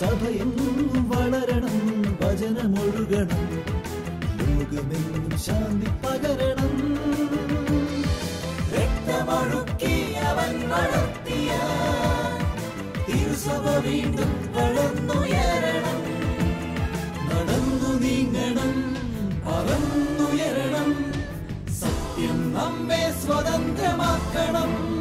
സഭയെന്നും വളരണം ഭജനമൊഴുകണം ലോകമെന്നും ശാന്തി പകരണം. രക്തമൊഴുക്കി അവൻ വളർത്തിയ തിരുസഭ വീണ്ടും വളർന്നുയരണം. നടന്നു നീങ്ങണം പറന്നുയരണം. സത്യം നമ്മെ സ്വതന്ത്രമാക്കണം.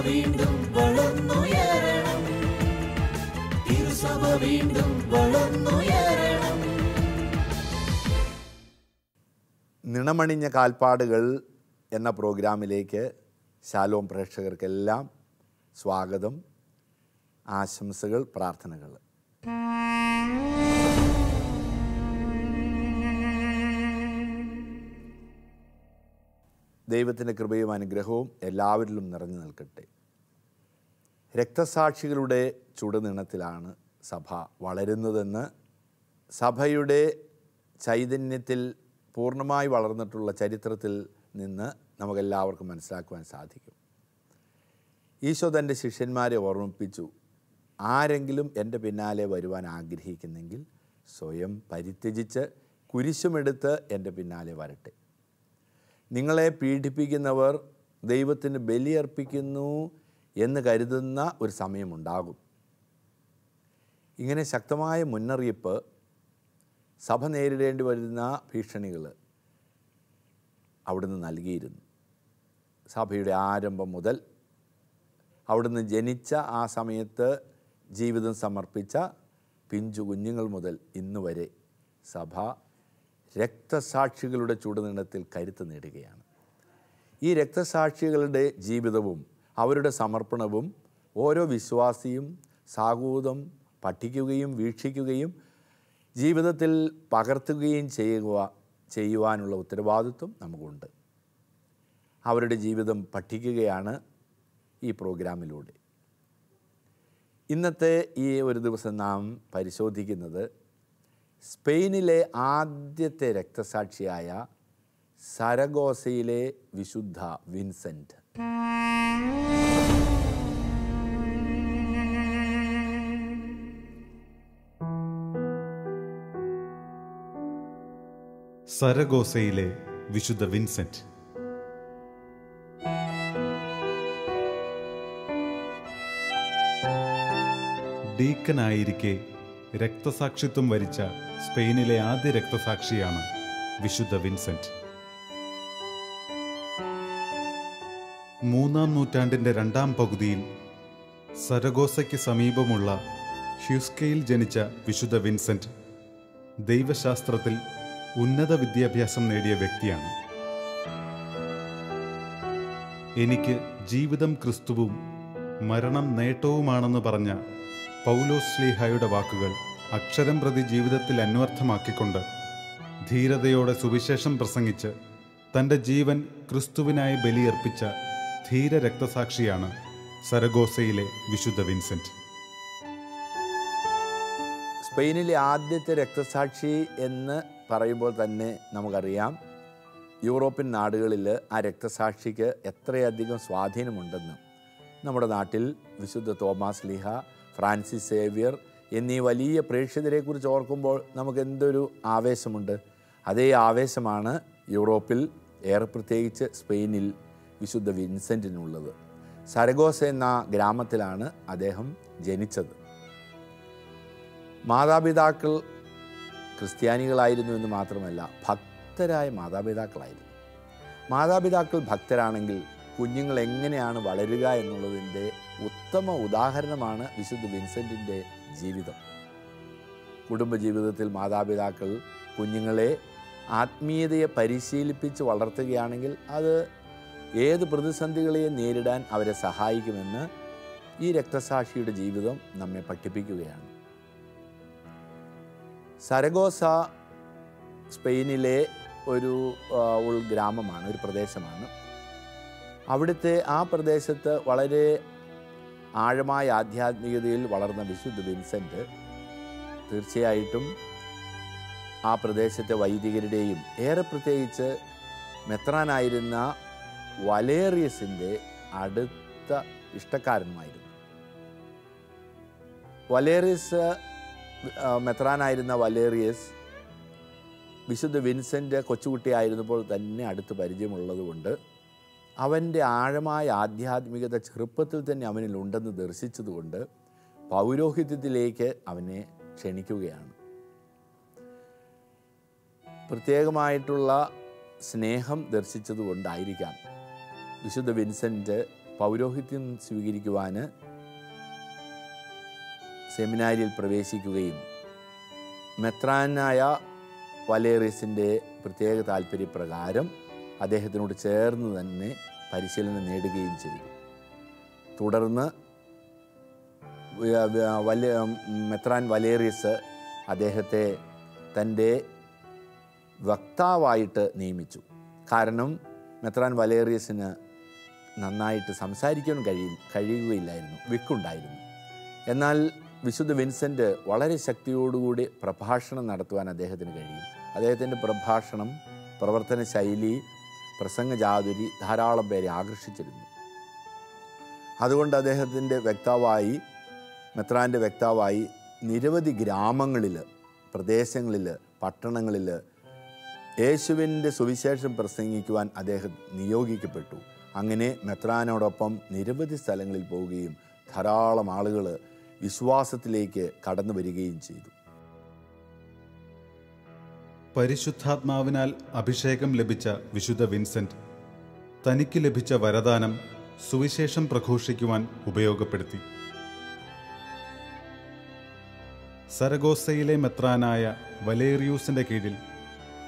വീണ്ടും വളർന്നുയരണം. തിരുസഭ വീണ്ടും വളർന്നുയരണം. നിണമണിഞ്ഞ കാൽപ്പാടുകൾ എന്ന പ്രോഗ്രാമിലേക്ക് ശാലോം പ്രേക്ഷകർക്കെല്ലാം സ്വാഗതം ആശംസകൾ പ്രാർത്ഥനകൾ. ദൈവത്തിന്റെ കൃപയും അനുഗ്രഹവും എല്ലാവരിലും നിറഞ്ഞു നിൽക്കട്ടെ. രക്തസാക്ഷികളുടെ ചുടുനിണത്തിലാണ് സഭ വളരുന്നതെന്ന് സഭയുടെ ചൈതന്യത്തിൽ പൂർണമായി വളർന്നിട്ടുള്ള ചരിത്രത്തിൽ നിന്ന് നമുക്കെല്ലാവർക്കും മനസ്സിലാക്കുവാൻ സാധിക്കും. ഈശോ തന്റെ ശിഷ്യന്മാരെ ഓർമ്മിപ്പിച്ചു. ആരെങ്കിലും എന്റെ പിന്നാലെ വരുവാൻ ആഗ്രഹിക്കുന്നെങ്കിൽ സ്വയം പരിത്യജിച്ച് കുരിശുമെടുത്ത് എന്റെ പിന്നാലെ വരട്ടെ. നിങ്ങളെ പീഡിപ്പിക്കുന്നവർ ദൈവത്തിന് ബലിയർപ്പിക്കുന്നു എന്ന് കരുതുന്ന ഒരു സമയമുണ്ടാകും. ഇങ്ങനെ ശക്തമായ മുന്നറിയിപ്പ് സഭ നേരിടേണ്ടി വരുന്ന ഭീഷണികൾ അവിടുന്ന് നൽകിയിരുന്നു. സഭയുടെ ആരംഭം മുതൽ അവിടുന്ന് ജനിച്ച ആ സമയത്ത് ജീവിതം സമർപ്പിച്ച പിഞ്ചു കുഞ്ഞുങ്ങൾ മുതൽ ഇന്നുവരെ സഭ രക്തസാക്ഷികളുടെ ചുടുനിണത്തിൽ കരുത്ത് നേടുകയാണ്. ഈ രക്തസാക്ഷികളുടെ ജീവിതവും അവരുടെ സമർപ്പണവും ഓരോ വിശ്വാസിയും സാഹൂതം പഠിക്കുകയും വീക്ഷിക്കുകയും ജീവിതത്തിൽ പകർത്തുകയും ചെയ്യുക ചെയ്യുവാനുള്ള ഉത്തരവാദിത്വം നമുക്കുണ്ട്. അവരുടെ ജീവിതം പഠിക്കുകയാണ് ഈ പ്രോഗ്രാമിലൂടെ. ഇന്നത്തെ ഈ ഒരു ദിവസം നാം പരിശോധിക്കുന്നത് സ്പെയിനിലെ ആദ്യത്തെ രക്തസാക്ഷിയായ സരഗോസയിലെ വിശുദ്ധ വിൻസെന്റ് സരഗോസയിലെ വിശുദ്ധ വിൻസെന്റ്. ഡീക്കനായിരിക്കെ രക്തസാക്ഷിത്വം വരിച്ച സ്പെയിനിലെ ആദ്യ രക്തസാക്ഷിയാണ് വിശുദ്ധ വിൻസെന്റ്. മൂന്നാം നൂറ്റാണ്ടിന്റെ രണ്ടാം പകുതിയിൽ സരഗോസയ്ക്ക് സമീപമുള്ള ഹ്യൂസ്കയിൽ ജനിച്ച വിശുദ്ധ വിൻസെന്റ് ദൈവശാസ്ത്രത്തിൽ ഉന്നത വിദ്യാഭ്യാസം നേടിയ വ്യക്തിയാണ്. എനിക്ക് ജീവിതം ക്രിസ്തുവും മരണം നേട്ടവുമാണെന്ന് പറഞ്ഞ പൗലോസ് ലീഹയുടെ വാക്കുകൾ അക്ഷരം പ്രതി ജീവിതത്തിൽ അന്വർത്ഥമാക്കിക്കൊണ്ട് ധീരതയോടെ സുവിശേഷം പ്രസംഗിച്ച് തന്റെ ജീവൻ ക്രിസ്തുവിനായി ബലിയർപ്പിച്ച ധീര രക്തസാക്ഷിയാണ് സരഗോസയിലെ വിശുദ്ധ വിൻസെന്റ്. സ്പെയിനിലെ ആദ്യത്തെ രക്തസാക്ഷി എന്ന് പറയുമ്പോൾ തന്നെ നമുക്കറിയാം യൂറോപ്യൻ നാടുകളിൽ ആ രക്തസാക്ഷിക്ക് എത്രയധികം സ്വാധീനമുണ്ടെന്ന്. നമ്മുടെ നാട്ടിൽ വിശുദ്ധ തോമാസ് ലിഹ ഫ്രാൻസിസ് സേവ്യർ എന്നീ വലിയ പ്രേക്ഷിതരെക്കുറിച്ച് ഓർക്കുമ്പോൾ നമുക്ക് എന്തൊരു ആവേശമുണ്ട്. അതേ ആവേശമാണ് യൂറോപ്പിൽ ഏറെ പ്രത്യേകിച്ച് സ്പെയിനിൽ വിശുദ്ധ വിൻസെന്റിനുള്ളത് സരഗോസ എന്ന ഗ്രാമത്തിലാണ് അദ്ദേഹം ജനിച്ചത്. മാതാപിതാക്കൾ ക്രിസ്ത്യാനികളായിരുന്നു എന്ന് മാത്രമല്ല ഭക്തരായ മാതാപിതാക്കളായിരുന്നു. മാതാപിതാക്കൾ ഭക്തരാണെങ്കിൽ കുഞ്ഞുങ്ങൾ എങ്ങനെയാണ് വളരുക എന്നുള്ളതിന്റെ ഉത്തമ ഉദാഹരണമാണ് വിശുദ്ധ വിൻസെന്റിന്റെ ജീവിതം. കുടുംബജീവിതത്തിൽ മാതാപിതാക്കൾ കുഞ്ഞുങ്ങളെ ആത്മീയതയെ പരിശീലിപ്പിച്ച് വളർത്തുകയാണെങ്കിൽ അത് ഏത് പ്രതിസന്ധികളെയും നേരിടാൻ അവരെ സഹായിക്കുമെന്ന് ഈ രക്തസാക്ഷിയുടെ ജീവിതം നമ്മെ പഠിപ്പിക്കുകയാണ്. സരഗോസ സ്പെയിനിലെ ഒരു ഉൾ ഉൾഗ്രാമമാണ് ഒരു പ്രദേശമാണ്. അവിടുത്തെ ആ പ്രദേശത്ത് വളരെ ആഴമായ ആധ്യാത്മികതയിൽ വളർന്ന വിശുദ്ധ വിൻസെന്റ് തീർച്ചയായിട്ടും ആ പ്രദേശത്തെ വൈദികരുടെയും ഏറെ പ്രത്യേകിച്ച് മെത്രാനായിരുന്ന വലേറിയസിന്റെ അടുത്ത ഇഷ്ടക്കാരനുമായിരുന്നു. വലേറിയസ് മെത്രാനായിരുന്ന വലേറിയസ് വിശുദ്ധ വിൻസെന്റ് കൊച്ചുകുട്ടിയായിരുന്നപ്പോൾ തന്നെ അടുത്ത് പരിചയമുള്ളതുകൊണ്ട് അവന്റെ ആഴമായ ആധ്യാത്മികത ചെറുപ്പത്തിൽ തന്നെ അവനിൽ ഉണ്ടെന്ന് ദർശിച്ചതുകൊണ്ട് പൗരോഹിത്യത്തിലേക്ക് അവനെ ക്ഷണിക്കുകയാണ്. പ്രത്യേകമായിട്ടുള്ള സ്നേഹം ദർശിച്ചതുകൊണ്ടായിരിക്കാം വിശുദ്ധ വിൻസെന്റ് പൗരോഹിത്യം സ്വീകരിക്കുവാൻ സെമിനാരിയിൽ പ്രവേശിക്കുകയും മെത്രാനായ വലേറിയസിന്റെ പ്രത്യേക താല്പര്യപ്രകാരം അദ്ദേഹത്തിനോട് ചേർന്ന് തന്നെ പരിശീലനം നേടുകയും ചെയ്തു. തുടർന്ന് വ- വ- വല മെത്രാൻ വലേറിയസ് അദ്ദേഹത്തെ തന്റെ വക്താവായിട്ട് നിയമിച്ചു. കാരണം മെത്രാൻ വലേറിയസിന് നന്നായിട്ട് സംസാരിക്കാൻ കഴിയും കഴിയുകയില്ലായിരുന്നു വിക്കുണ്ടായിരുന്നു. എന്നാൽ വിശുദ്ധ വിൻസെന്റ് വളരെ ശക്തിയോടുകൂടി പ്രഭാഷണം നടത്തുവാൻ അദ്ദേഹത്തിന് കഴിയും. അദ്ദേഹത്തിന്റെ പ്രഭാഷണം പ്രവർത്തന ശൈലി പ്രസംഗചാതുരി ധാരാളം പേരെ ആകർഷിച്ചിരുന്നു. അതുകൊണ്ട് അദ്ദേഹത്തിന്റെ വ്യക്താവായി മെത്രാന്റെ വ്യക്താവായി നിരവധി ഗ്രാമങ്ങളിൽ പ്രദേശങ്ങളിൽ പട്ടണങ്ങളിൽ യേശുവിന്റെ സുവിശേഷം പ്രസംഗിക്കുവാൻ അദ്ദേഹം നിയോഗിക്കപ്പെട്ടു. അങ്ങനെ മെത്രാനോടൊപ്പം നിരവധി സ്ഥലങ്ങളിൽ പോവുകയും ധാരാളം ആളുകൾ വിശ്വാസത്തിലേക്ക് കടന്നു വരികയും ചെയ്തു. പരിശുദ്ധാത്മാവിനാൽ അഭിഷേകം ലഭിച്ച വിശുദ്ധ വിൻസെന്റ് തനിക്ക് ലഭിച്ച വരദാനം സുവിശേഷം പ്രഘോഷിക്കുവാൻ ഉപയോഗപ്പെടുത്തി. സരഗോസയിലെ മെത്രാനായ വലേറിയൂസിന്റെ കീഴിൽ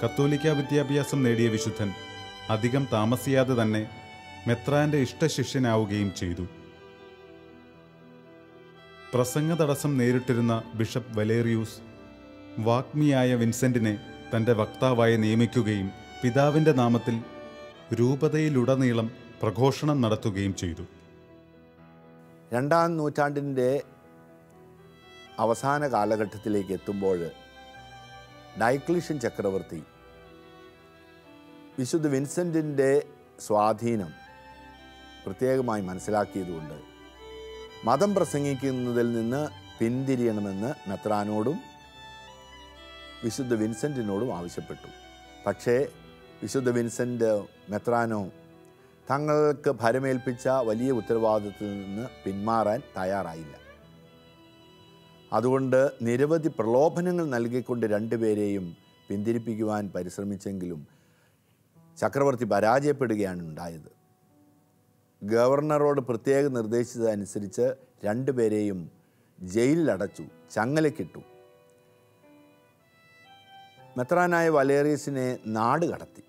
കത്തോലിക്ക വിദ്യാഭ്യാസം നേടിയ വിശുദ്ധൻ അധികം താമസിയാതെ തന്നെ മെത്രാന്റെ ഇഷ്ടശിഷ്യനാവുകയും ചെയ്തു. പ്രസംഗ തടസ്സം നേരിട്ടിരുന്ന ബിഷപ്പ് വലേറിയൂസ് വാഗ്മിയായ വിൻസെന്റിനെ തന്റെ വക്താവായി നിയമിക്കുകയും പിതാവിന്റെ നാമത്തിൽ രൂപതയിലുടനീളം പ്രഘോഷണം നടത്തുകയും ചെയ്തു. രണ്ടാം നൂറ്റാണ്ടിന്റെ അവസാന കാലഘട്ടത്തിലേക്ക് എത്തുമ്പോൾ ഡൈക്ലിഷ്യൻ ചക്രവർത്തി വിശുദ്ധ വിൻസെന്റിന്റെ സ്വാധീനം പ്രത്യേകമായി മനസ്സിലാക്കിയതുകൊണ്ട് മതം പ്രസംഗിക്കുന്നതിൽ നിന്ന് പിന്തിരിയണമെന്ന് മെത്രാനോടും വിശുദ്ധ വിൻസെന്റിനോടും ആവശ്യപ്പെട്ടു. പക്ഷേ വിശുദ്ധ വിൻസെന്റ് മെത്രാനോ തങ്ങൾക്ക് ഭരമേൽപ്പിച്ച വലിയ ഉത്തരവാദിത്തത്തിൽ നിന്ന് പിന്മാറാൻ തയ്യാറായില്ല. അതുകൊണ്ട് നിരവധി പ്രലോഭനങ്ങൾ നൽകിക്കൊണ്ട് രണ്ടുപേരെയും പിന്തിരിപ്പിക്കുവാൻ പരിശ്രമിച്ചെങ്കിലും ചക്രവർത്തി പരാജയപ്പെടുകയാണ് ഉണ്ടായത്. ഗവർണറോട് പ്രത്യേകം നിർദ്ദേശിച്ചതനുസരിച്ച് രണ്ടുപേരെയും ജയിലിലടച്ചു ചങ്ങലക്കിട്ടു. മെത്രാനായ വലേറിയസിനെ നാട് കടത്തി.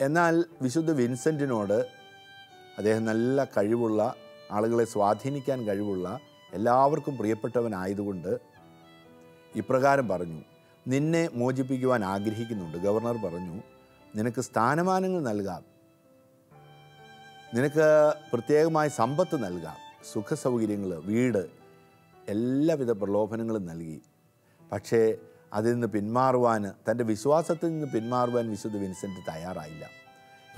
എന്നാൽ വിശുദ്ധ വിൻസെന്റിനോട് അദ്ദേഹം നല്ല കഴിവുള്ള ആളുകളെ സ്വാധീനിക്കാൻ കഴിവുള്ള എല്ലാവർക്കും പ്രിയപ്പെട്ടവനായതുകൊണ്ട് ഇപ്രകാരം പറഞ്ഞു നിന്നെ മോചിപ്പിക്കുവാൻ ആഗ്രഹിക്കുന്നുണ്ട്. ഗവർണർ പറഞ്ഞു നിനക്ക് സ്ഥാനമാനങ്ങൾ നൽകാം. നിനക്ക് പ്രത്യേകമായ സമ്പത്ത് നൽകാം. സുഖസൗകര്യങ്ങൾ വീട് എല്ലാവിധ പ്രലോഭനങ്ങളും നൽകി. പക്ഷേ അതിൽ നിന്ന് പിന്മാറുവാൻ തന്റെ വിശ്വാസത്തിൽ നിന്ന് പിന്മാറുവാൻ വിശുദ്ധ വിൻസെന്റ് തയ്യാറായില്ല.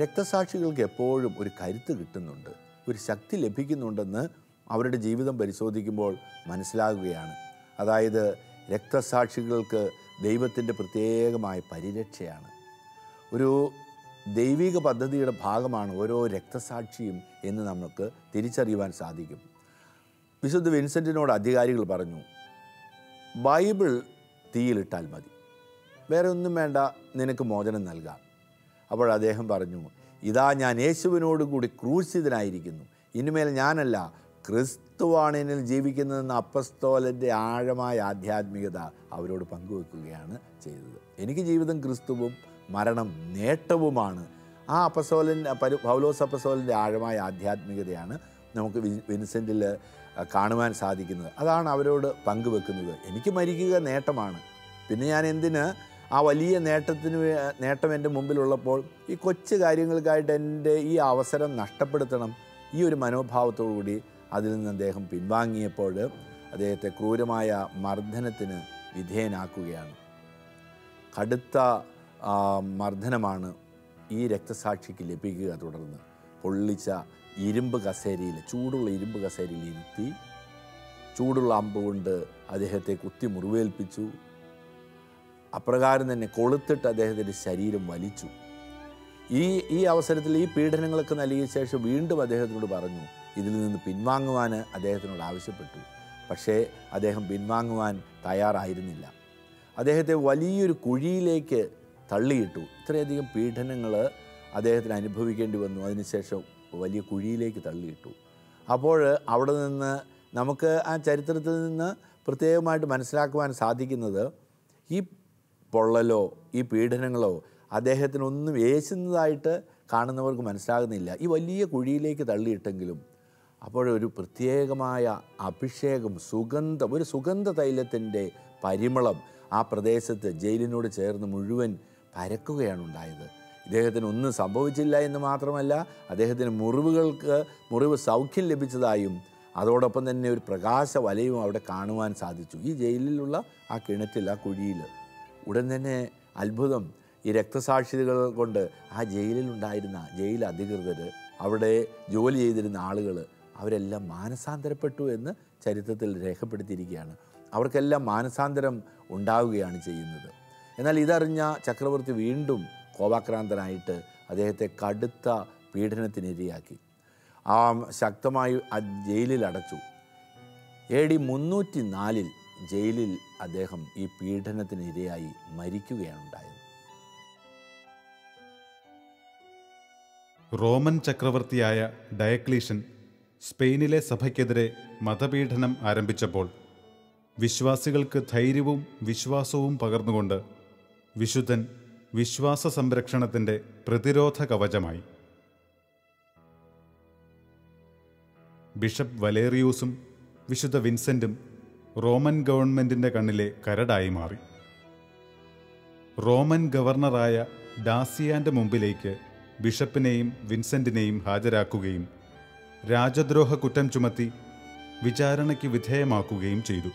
രക്തസാക്ഷികൾക്ക് എപ്പോഴും ഒരു കരുത്ത് കിട്ടുന്നുണ്ട് ഒരു ശക്തി ലഭിക്കുന്നുണ്ടെന്ന് അവരുടെ ജീവിതം പരിശോധിക്കുമ്പോൾ മനസ്സിലാകുകയാണ്. അതായത് രക്തസാക്ഷികൾക്ക് ദൈവത്തിന്റെ പ്രത്യേകമായ പരിരക്ഷയാണ്. ഒരു ദൈവിക പദ്ധതിയുടെ ഭാഗമാണ് ഓരോ രക്തസാക്ഷിയും എന്ന് നമുക്ക് തിരിച്ചറിയുവാൻ സാധിക്കും. വിശുദ്ധ വിൻസെന്റിനോട് അധികാരികൾ പറഞ്ഞു ബൈബിൾ തീയിലിട്ടാൽ മതി. വേറെ ഒന്നും വേണ്ട നിനക്ക് മോചനം നൽകാം. അപ്പോൾ അദ്ദേഹം പറഞ്ഞു ഇതാ ഞാൻ യേശുവിനോട് കൂടി ക്രൂശിതനായിരിക്കുന്നു. ഇനിമേൽ ഞാനല്ല ക്രിസ്തുവാണ് എന്നിൽ ജീവിക്കുന്നതെന്ന അപ്പസ്തോലന്റെ ആഴമായ ആധ്യാത്മികത അവരോട് പങ്കുവെക്കുകയാണ് ചെയ്തത്. എനിക്ക് ജീവിതം ക്രിസ്തുവും മരണം നേട്ടവുമാണ്. ആ അപ്പസോലൻ പൗലോസ് അപ്പസോലിന്റെ ആഴമായ ആധ്യാത്മികതയാണ് നമുക്ക് വിൻസെന്റിൽ കാണുവാൻ സാധിക്കുന്നത്. അതാണ് അവരോട് പങ്കുവെക്കുന്നത്. എനിക്ക് മരിക്കുക നേട്ടമാണ്. പിന്നെ ഞാൻ എന്തിന് ആ വലിയ നേട്ടത്തിന് നേട്ടം എന്റെ മുമ്പിലുള്ളപ്പോൾ ഈ കൊച്ചു കാര്യങ്ങൾക്കായിട്ട് എന്റെ ഈ അവസരം നഷ്ടപ്പെടുത്തണം ഈ ഒരു മനോഭാവത്തോടു കൂടി അതിൽ നിന്ന് അദ്ദേഹം പിൻവാങ്ങിയപ്പോൾ അദ്ദേഹത്തെ ക്രൂരമായ മർദ്ദനത്തിന് വിധേയനാക്കുകയാണ്. കടുത്ത മർദ്ദനമാണ് ഈ രക്തസാക്ഷിക്ക് ലഭിക്കുക തുടർന്ന്. പൊള്ളിച്ച ഇരുമ്പ് കസേരയിൽ ചൂടുള്ള ഇരുമ്പ് കസേരയിൽ ഇരുത്തി ചൂടുള്ള അമ്പ് കൊണ്ട് അദ്ദേഹത്തെ കുത്തി മുറിവേൽപ്പിച്ചു. അപ്രകാരം തന്നെ കൊളുത്തിട്ട് അദ്ദേഹത്തിന്റെ ശരീരം വലിച്ചു. ഈ ഈ അവസരത്തിൽ ഈ പീഡനങ്ങളൊക്കെ നൽകിയ ശേഷം വീണ്ടും അദ്ദേഹത്തിനോട് പറഞ്ഞു ഇതിൽ നിന്ന് പിൻവാങ്ങുവാൻ അദ്ദേഹത്തിനോട് ആവശ്യപ്പെട്ടു. പക്ഷേ അദ്ദേഹം പിൻവാങ്ങുവാൻ തയ്യാറായിരുന്നില്ല. അദ്ദേഹത്തെ വലിയൊരു കുഴിയിലേക്ക് തള്ളിയിട്ടു. ഇത്രയധികം പീഡനങ്ങൾ അദ്ദേഹത്തിന് അനുഭവിക്കേണ്ടി വന്നു. അതിനുശേഷം വലിയ കുഴിയിലേക്ക് തള്ളിയിട്ടു. അപ്പോൾ അവിടെ നിന്ന് നമുക്ക് ആ ചരിത്രത്തിൽ നിന്ന് പ്രത്യേകമായിട്ട് മനസ്സിലാക്കുവാൻ സാധിക്കുന്നത് ഈ പൊള്ളലോ ഈ പീഡനങ്ങളോ അദ്ദേഹത്തിനൊന്നും ഏശുന്നതായിട്ട് കാണുന്നവർക്ക് മനസ്സിലാകുന്നില്ല. ഈ വലിയ കുഴിയിലേക്ക് തള്ളിയിട്ടെങ്കിലും അപ്പോഴൊരു പ്രത്യേകമായ അഭിഷേകം സുഗന്ധം ഒരു സുഗന്ധ തൈലത്തിന്റെ പരിമളം ആ പ്രദേശത്ത് ജയിലിനോട് ചേർന്ന് മുഴുവൻ പരക്കുകയാണ് ഉണ്ടായത്. ഇദ്ദേഹത്തിന് ഒന്നും സംഭവിച്ചില്ല എന്ന് മാത്രമല്ല അദ്ദേഹത്തിന് മുറിവുകൾക്ക് മുറിവ് സൗഖ്യം ലഭിച്ചതായും അതോടൊപ്പം തന്നെ ഒരു പ്രകാശ വലയും അവിടെ കാണുവാൻ സാധിച്ചു. ഈ ജയിലിലുള്ള ആ കിണറ്റിൽ ആ കുഴിയിൽ. ഉടൻ തന്നെ അത്ഭുതം. ഈ രക്തസാക്ഷികൾ കൊണ്ട് ആ ജയിലിലുണ്ടായിരുന്ന ജയിൽ അധികൃതർ അവിടെ ജോലി ചെയ്തിരുന്ന ആളുകൾ അവരെല്ലാം മാനസാന്തരപ്പെട്ടു എന്ന് ചരിത്രത്തിൽ രേഖപ്പെടുത്തിയിരിക്കുകയാണ്. അവർക്കെല്ലാം മാനസാന്തരം ഉണ്ടാവുകയാണ് ചെയ്യുന്നത്. എന്നാൽ ഇതറിഞ്ഞ ചക്രവർത്തി വീണ്ടും കോപാക്രാന്തനായിട്ട് അദ്ദേഹത്തെ കടുത്ത പീഡനത്തിനിരയാക്കി ആ ശക്തമായി ആ ജയിലിൽ അടച്ചു. എ ഡി മുന്നൂറ്റി നാലിൽ ജയിലിൽ അദ്ദേഹം ഈ പീഡനത്തിനിരയായി മരിക്കുകയാണ് ഉണ്ടായത്. റോമൻ ചക്രവർത്തിയായ ഡയക്ലീഷൻ സ്പെയിനിലെ സഭയ്ക്കെതിരെ മതപീഡനം ആരംഭിച്ചപ്പോൾ വിശ്വാസികൾക്ക് ധൈര്യവും വിശ്വാസവും പകർന്നുകൊണ്ട് വിശുദ്ധൻ വിശ്വാസ സംരക്ഷണത്തിന്റെ പ്രതിരോധ കവചമായി ബിഷപ്പ് വലേറിയൂസും വിശുദ്ധ വിൻസെന്റും റോമൻ ഗവൺമെന്റിന്റെ കണ്ണിലെ കരടായി മാറി. റോമൻ ഗവർണറായ ഡാസിയാന്റെ മുമ്പിലേക്ക് ബിഷപ്പിനെയും വിൻസെന്റിനെയും ഹാജരാക്കുകയും രാജദ്രോഹ കുറ്റം ചുമത്തി വിചാരണയ്ക്ക് വിധേയമാക്കുകയും ചെയ്തു.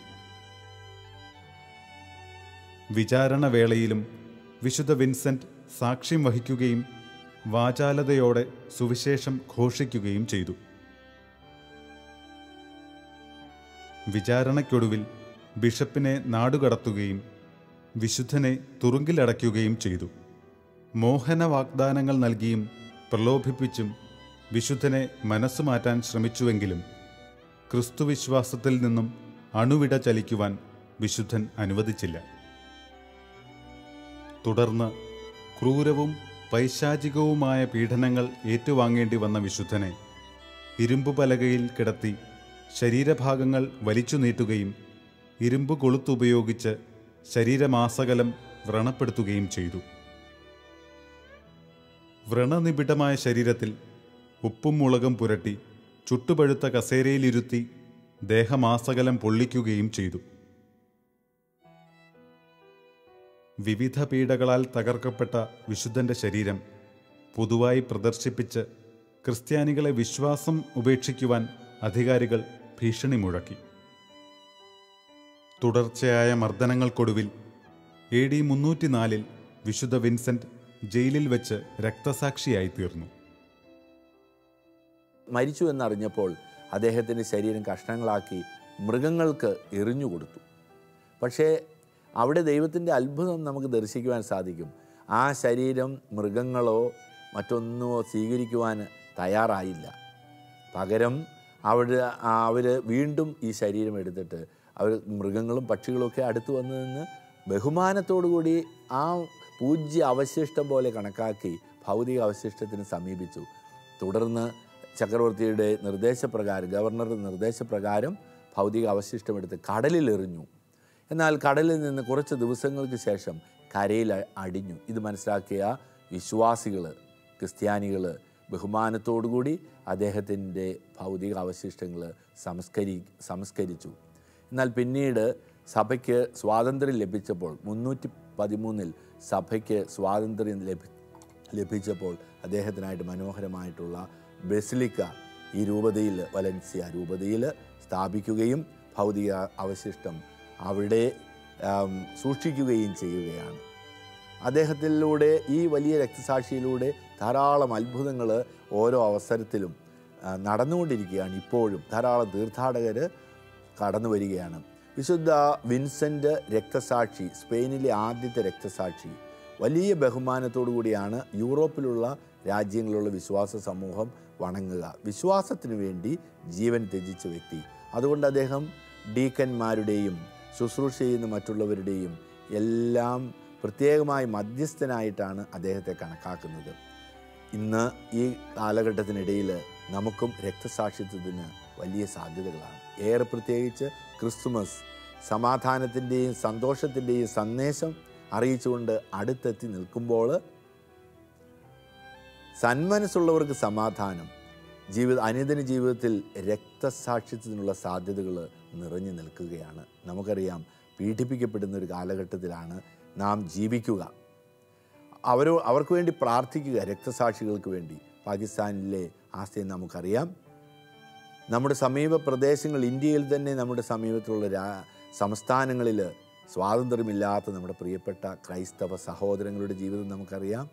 വിചാരണവേളയിലും വിശുദ്ധ വിൻസെന്റ് സാക്ഷ്യം വഹിക്കുകയും വാചാലതയോടെ സുവിശേഷം ഘോഷിക്കുകയും ചെയ്തു. വിചാരണയ്ക്കൊടുവിൽ ബിഷപ്പിനെ നാടുകടത്തുകയും വിശുദ്ധനെ തുറുങ്കിലടയ്ക്കുകയും ചെയ്തു. മോഹന വാഗ്ദാനങ്ങൾ നൽകിയും പ്രലോഭിപ്പിച്ചും വിശുദ്ധനെ മനസ്സു മാറ്റാൻ ശ്രമിച്ചുവെങ്കിലും ക്രിസ്തുവിശ്വാസത്തിൽ നിന്നും അണുവിട ചലിക്കുവാൻ വിശുദ്ധൻ അനുവദിച്ചില്ല. തുടർന്ന് ക്രൂരവും പൈശാചികവുമായ പീഡനങ്ങൾ ഏറ്റുവാങ്ങേണ്ടി വന്ന വിശുദ്ധനെ ഇരുമ്പു പലകയിൽ കിടത്തി ശരീരഭാഗങ്ങൾ വലിച്ചു നീട്ടുകയും ഇരുമ്പ് കൊളുത്തുപയോഗിച്ച് ശരീരമാസകലം വ്രണപ്പെടുത്തുകയും ചെയ്തു. വ്രണനിബിഡമായ ശരീരത്തിൽ ഉപ്പും മുളകും പുരട്ടി ചുട്ടുപഴുത്ത കസേരയിലിരുത്തി ദേഹമാസകലം പൊള്ളിക്കുകയും ചെയ്തു. വിവിധ പീഡകളാൽ തകർക്കപ്പെട്ട വിശുദ്ധന്റെ ശരീരം പുതുവായി പ്രദർശിപ്പിച്ച് ക്രിസ്ത്യാനികളെ വിശ്വാസം ഉപേക്ഷിക്കുവാൻ അധികാരികൾ ഭീഷണി മുഴക്കി. തുടർച്ചയായ മർദ്ദനങ്ങൾക്കൊടുവിൽ എ ഡി മുന്നൂറ്റിനാലിൽ വിശുദ്ധ വിൻസെന്റ് ജയിലിൽ വെച്ച് രക്തസാക്ഷിയായി തീർന്നു മരിച്ചു എന്നറിഞ്ഞപ്പോൾ അദ്ദേഹത്തിന്റെ ശരീരം കഷ്ണങ്ങളാക്കി മൃഗങ്ങൾക്ക് എറിഞ്ഞു കൊടുത്തു പക്ഷേ അവിടെ ദൈവത്തിന്റെ അത്ഭുതം നമുക്ക് ദർശിക്കുവാൻ സാധിക്കും. ആ ശരീരം മൃഗങ്ങളോ മറ്റൊന്നോ സ്വീകരിക്കുവാൻ തയ്യാറായില്ല. പകരം അവിടെ അവർ വീണ്ടും ഈ ശരീരം എടുത്തിട്ട് അവർ മൃഗങ്ങളും പക്ഷികളും ഒക്കെ അടുത്ത് വന്നു നിന്ന് ബഹുമാനത്തോടു കൂടി ആ പൂജ്യ അവശിഷ്ടം പോലെ കണക്കാക്കി ഭൗതിക അവശിഷ്ടത്തിന് സമീപിച്ചു. തുടർന്ന് ചക്രവർത്തിയുടെ നിർദ്ദേശപ്രകാരം ഗവർണറുടെ നിർദ്ദേശപ്രകാരം ഭൗതിക അവശിഷ്ടം അവശിഷ്ടമെടുത്ത് കടലിൽ എറിഞ്ഞു എന്നാൽ കടലിൽ നിന്ന് കുറച്ച് ദിവസങ്ങൾക്ക് ശേഷം കരയിൽ അടിഞ്ഞു. ഇത് മനസ്സിലാക്കിയ വിശ്വാസികൾ ക്രിസ്ത്യാനികൾ ബഹുമാനത്തോടുകൂടി അദ്ദേഹത്തിന്റെ ഭൗതിക അവശിഷ്ടങ്ങൾ സംസ്കരി സംസ്കരിച്ചു. എന്നാൽ പിന്നീട് സഭയ്ക്ക് സ്വാതന്ത്ര്യം ലഭിച്ചപ്പോൾ മുന്നൂറ്റി പതിമൂന്നിൽ സഭയ്ക്ക് സ്വാതന്ത്ര്യം ലഭി ലഭിച്ചപ്പോൾ അദ്ദേഹത്തിനായിട്ട് മനോഹരമായിട്ടുള്ള ബെസിലിക്ക ഈ രൂപതയിൽ വലൻസിയ രൂപതയിൽ സ്ഥാപിക്കുകയും ഭൗതിക അവശിഷ്ടം അവിടെ സൂക്ഷിക്കുകയും ചെയ്യുകയാണ്. അദ്ദേഹത്തിലൂടെ ഈ വലിയ രക്തസാക്ഷിയിലൂടെ ധാരാളം അത്ഭുതങ്ങൾ ഓരോ അവസരത്തിലും നടന്നുകൊണ്ടിരിക്കുകയാണ് ഇപ്പോഴും. ധാരാളം തീർത്ഥാടകർ കടന്നു വരികയാണ്. വിശുദ്ധ വിൻസെന്റ് രക്തസാക്ഷി സ്പെയിനിലെ ആദ്യത്തെ രക്തസാക്ഷി വലിയ ബഹുമാനത്തോടു കൂടിയാണ് യൂറോപ്പിലുള്ള രാജ്യങ്ങളിലുള്ള വിശ്വാസ സമൂഹം വണങ്ങുക. വിശ്വാസത്തിന് വേണ്ടി ജീവൻ ത്യജിച്ച വ്യക്തി. അതുകൊണ്ട് അദ്ദേഹം ഡീക്കന്മാരുടെയും ശുശ്രൂഷ ചെയ്യുന്ന മറ്റുള്ളവരുടെയും എല്ലാം പ്രത്യേകമായി മധ്യസ്ഥനായിട്ടാണ് അദ്ദേഹത്തെ കണക്കാക്കുന്നത്. ഇന്ന് ഈ കാലഘട്ടത്തിനിടയിൽ നമുക്കും രക്തസാക്ഷിത്വത്തിന് വലിയ സാധ്യതകളാണ്. ഏറെ പ്രത്യേകിച്ച് ക്രിസ്തുമസ് സമാധാനത്തിന്റെയും സന്തോഷത്തിന്റെയും സന്ദേശം അറിയിച്ചുകൊണ്ട് അടുത്തെത്തി നിൽക്കുമ്പോൾ സന്മനസ്സുള്ളവർക്ക് സമാധാനം ജീവിത അനുദിന ജീവിതത്തിൽ രക്തസാക്ഷിത്വത്തിനുള്ള സാധ്യതകൾ നിറഞ്ഞു നിൽക്കുകയാണ്. നമുക്കറിയാം പീഡിപ്പിക്കപ്പെടുന്ന ഒരു കാലഘട്ടത്തിലാണ് നാം ജീവിക്കുക. അവരോ അവർക്ക് വേണ്ടി പ്രാർത്ഥിക്കുക രക്തസാക്ഷികൾക്ക് വേണ്ടി. പാകിസ്ഥാനിലെ ആസ്ഥയെ നമുക്കറിയാം. നമ്മുടെ സമീപ പ്രദേശങ്ങൾ ഇന്ത്യയിൽ തന്നെ നമ്മുടെ സമീപത്തുള്ള രാ സംസ്ഥാനങ്ങളിൽ സ്വാതന്ത്ര്യമില്ലാത്ത നമ്മുടെ പ്രിയപ്പെട്ട ക്രൈസ്തവ സഹോദരങ്ങളുടെ ജീവിതം നമുക്കറിയാം.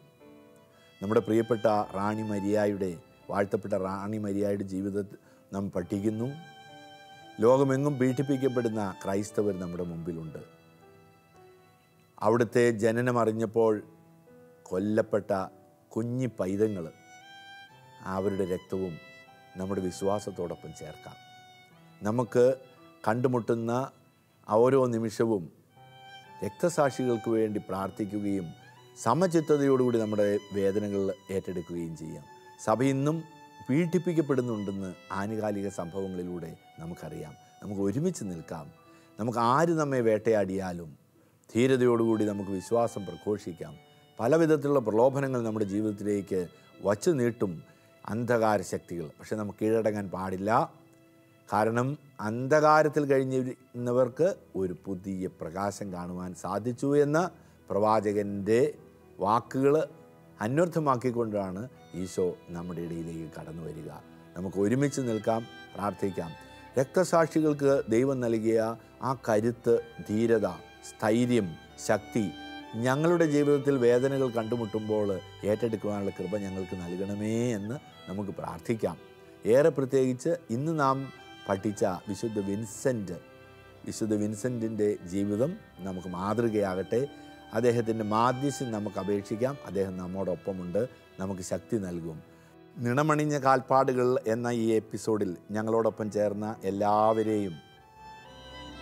നമ്മുടെ പ്രിയപ്പെട്ട റാണി മരിയായുടെ വാഴ്ത്തപ്പെട്ട റാണി മരിയായുടെ ജീവിതം നാം പഠിക്കുന്നു. ലോകമെങ്ങും പീഡിപ്പിക്കപ്പെടുന്ന ക്രൈസ്തവർ നമ്മുടെ മുമ്പിലുണ്ട്. അവിടുത്തെ ജനനമറിഞ്ഞപ്പോൾ കൊല്ലപ്പെട്ട കുഞ്ഞി പൈതങ്ങൾ അവരുടെ രക്തവും നമ്മുടെ വിശ്വാസത്തോടൊപ്പം ചേർക്കാം. നമുക്ക് കണ്ടുമുട്ടുന്ന ഓരോ നിമിഷവും രക്തസാക്ഷികൾക്ക് വേണ്ടി പ്രാർത്ഥിക്കുകയും സമചിത്തതയോടുകൂടി നമ്മുടെ വേദനകൾ ഏറ്റെടുക്കുകയും ചെയ്യാം. സഭ ഇന്നും പീഡിപ്പിക്കപ്പെടുന്നുണ്ടെന്ന് ആനുകാലിക സംഭവങ്ങളിലൂടെ നമുക്കറിയാം. നമുക്ക് ഒരുമിച്ച് നിൽക്കാം. നമുക്ക് ആര് നമ്മെ വേട്ടയാടിയാലും ധീരതയോടുകൂടി നമുക്ക് വിശ്വാസം പ്രഘോഷിക്കാം. പല വിധത്തിലുള്ള പ്രലോഭനങ്ങൾ നമ്മുടെ ജീവിതത്തിലേക്ക് വച്ചു നീട്ടും അന്ധകാര ശക്തികൾ പക്ഷെ നമുക്ക് കീഴടങ്ങാൻ പാടില്ല. കാരണം അന്ധകാരത്തിൽ കഴിഞ്ഞിരുന്നവർക്ക് ഒരു പുതിയ പ്രകാശം കാണുവാൻ സാധിച്ചു എന്ന പ്രവാചകന്റെ വാക്കുകൾ അന്വർത്ഥമാക്കിക്കൊണ്ടാണ് ഈശോ നമ്മുടെ ഇടയിലേക്ക് കടന്നു വരിക നമുക്ക് ഒരുമിച്ച് നിൽക്കാം പ്രാർത്ഥിക്കാം. രക്തസാക്ഷികൾക്ക് ദൈവം നൽകിയ ആ കരുത്ത് ധീരത സ്ഥൈര്യം ശക്തി ഞങ്ങളുടെ ജീവിതത്തിൽ വേദനകൾ കണ്ടുമുട്ടുമ്പോൾ ഏറ്റെടുക്കുവാനുള്ള കൃപ ഞങ്ങൾക്ക് നൽകണമേ എന്ന് നമുക്ക് പ്രാർത്ഥിക്കാം. ഏറെ പ്രത്യേകിച്ച് ഇന്ന് നാം പഠിച്ച വിശുദ്ധ വിൻസെന്റ് വിശുദ്ധ വിൻസെന്റിന്റെ ജീവിതം നമുക്ക് മാതൃകയാകട്ടെ. അദ്ദേഹത്തിന്റെ മാധ്യസ്യം നമുക്ക് അപേക്ഷിക്കാം. അദ്ദേഹം നമ്മോടൊപ്പമുണ്ട്. നമുക്ക് ശക്തി നൽകും. നിണമണിഞ്ഞ കാൽപ്പാടുകൾ എന്ന ഈ എപ്പിസോഡിൽ ഞങ്ങളോടൊപ്പം ചേർന്ന എല്ലാവരെയും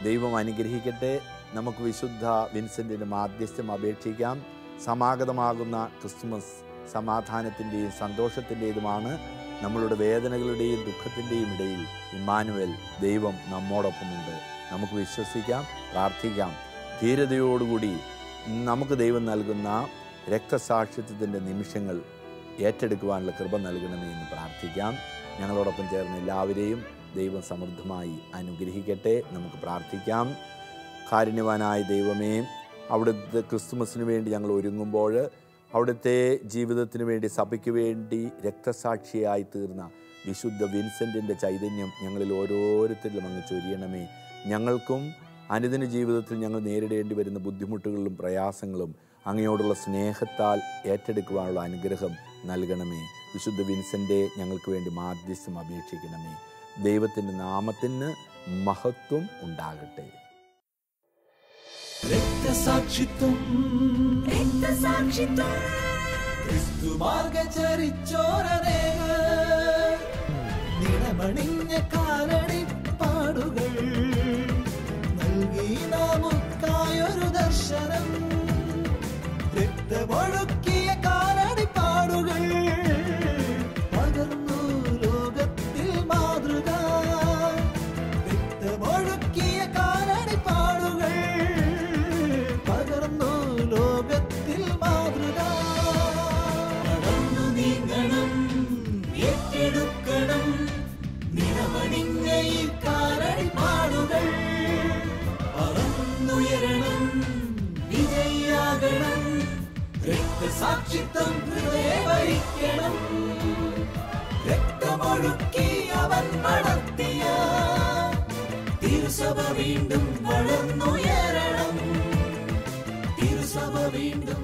ദൈവം അനുഗ്രഹിക്കട്ടെ. നമുക്ക് വിശുദ്ധ വിൻസെന്റിന്റെ മാധ്യസ്ഥ്യം അപേക്ഷിക്കാം. സമാഗതമാകുന്ന ക്രിസ്മസ് സമാധാനത്തിന്റെയും സന്തോഷത്തിന്റെതുമാണ്. നമ്മളുടെ വേദനകളുടെയും ദുഃഖത്തിന്റെയും ഇടയിൽ ഇമ്മാനുവൽ ദൈവം നമ്മോടൊപ്പമുണ്ട്. നമുക്ക് വിശ്വസിക്കാം പ്രാർത്ഥിക്കാം. ധീരതയോടുകൂടി നമുക്ക് ദൈവം നൽകുന്ന രക്തസാക്ഷിത്വത്തിന്റെ നിമിഷങ്ങൾ ഏറ്റെടുക്കുവാനുള്ള കൃപ നൽകണമേ എന്ന് പ്രാർത്ഥിക്കാം. ഞങ്ങളോടൊപ്പം ചേർന്ന എല്ലാവരെയും ദൈവം സമൃദ്ധമായി അനുഗ്രഹിക്കട്ടെ നമുക്ക് പ്രാർത്ഥിക്കാം. കാരുണ്യവാനായ ദൈവമേ അവിടുത്തെ ക്രിസ്തുമസിന് വേണ്ടി ഞങ്ങൾ ഒരുങ്ങുമ്പോൾ അവിടുത്തെ ജീവിതത്തിന് വേണ്ടി സഭയ്ക്ക് വേണ്ടി രക്തസാക്ഷിയായി തീർന്ന വിശുദ്ധ വിൻസെന്റിന്റെ ചൈതന്യം ഞങ്ങളിൽ ഓരോരുത്തരിലും അങ്ങ് ചൊരിയണമേ. ഞങ്ങൾക്കും അനുദിന ജീവിതത്തിൽ ഞങ്ങൾ നേരിടേണ്ടി വരുന്ന ബുദ്ധിമുട്ടുകളിലും പ്രയാസങ്ങളും അങ്ങയോടുള്ള സ്നേഹത്താൽ ഏറ്റെടുക്കുവാനുള്ള അനുഗ്രഹം നൽകണമേ. വിശുദ്ധ വിൻസെന്റെ ഞങ്ങൾക്ക് വേണ്ടി മാധ്യസ്ഥം അപേക്ഷിക്കണമേ. ദൈവത്തിന്റെ നാമത്തിന് മഹത്വം ഉണ്ടാകട്ടെ. രക്തസാക്ഷിത്വം. രക്തസാക്ഷിത്വം. ക്രിസ്തുമാർഗ ചരിച്ചോരനേക നിണമണിഞ്ഞ കാലടി രക്തസാക്ഷിത്വം ഹൃദയ ഭരിക്കണം രക്തമൊഴുക്കി അവൻ നടത്തിയ തിരുസഭ വീണ്ടും വളർന്നുയരണം. തിരുസഭ വീണ്ടും